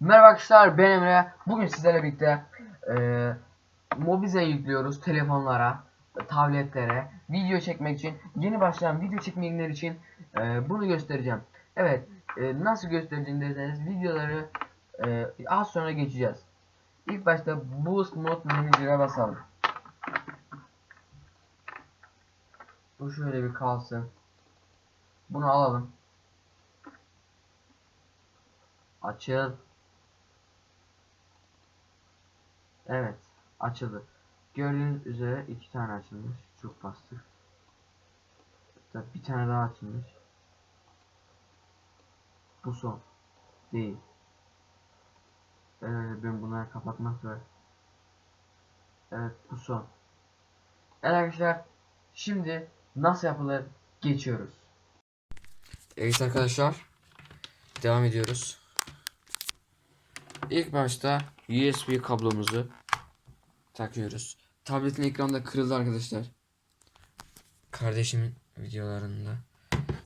Merhaba arkadaşlar ben Emre. Bugün sizlerle birlikte eee Mobize yüklüyoruz telefonlara, tabletlere, video çekmek için, yeni başlayan video çekmeyenler için eee, bunu göstereceğim. Evet, eee, nasıl göstereceğim derseniz videoları eee, az sonra geçeceğiz. İlk başta Boost Mode Manager'a basalım. Bu şöyle bir kalsın. Bunu alalım. Açıl. Evet, açıldı. Gördüğünüz üzere iki tane açılmış. Çok bastı. Hatta bir tane daha açılmış. Bu son. Değil. Evet, ben bunları kapatmak zor. Evet, bu son. Evet arkadaşlar, şimdi nasıl yapılır geçiyoruz. Evet arkadaşlar, devam ediyoruz. İlk başta USB kablomuzu takıyoruz. Tabletin ekranda kırıldı arkadaşlar. Kardeşimin videolarında.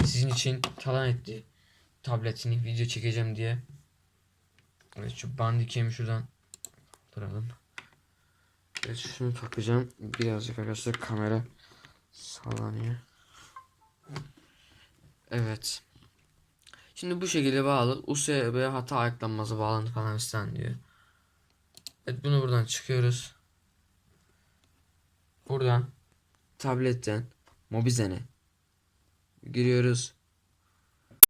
Sizin için talan etti. Tabletini video çekeceğim diye. Evet şu bandikemi şuradan duralım. Evet şunu takacağım. Birazcık arkadaşlar kamera sallanıyor. Evet. Şimdi bu şekilde bağlı. USB hata ayıklanması bağlantı falan isteyen diyor. Evet bunu buradan çıkıyoruz. Buradan tabletten. Mobizen'e. Giriyoruz.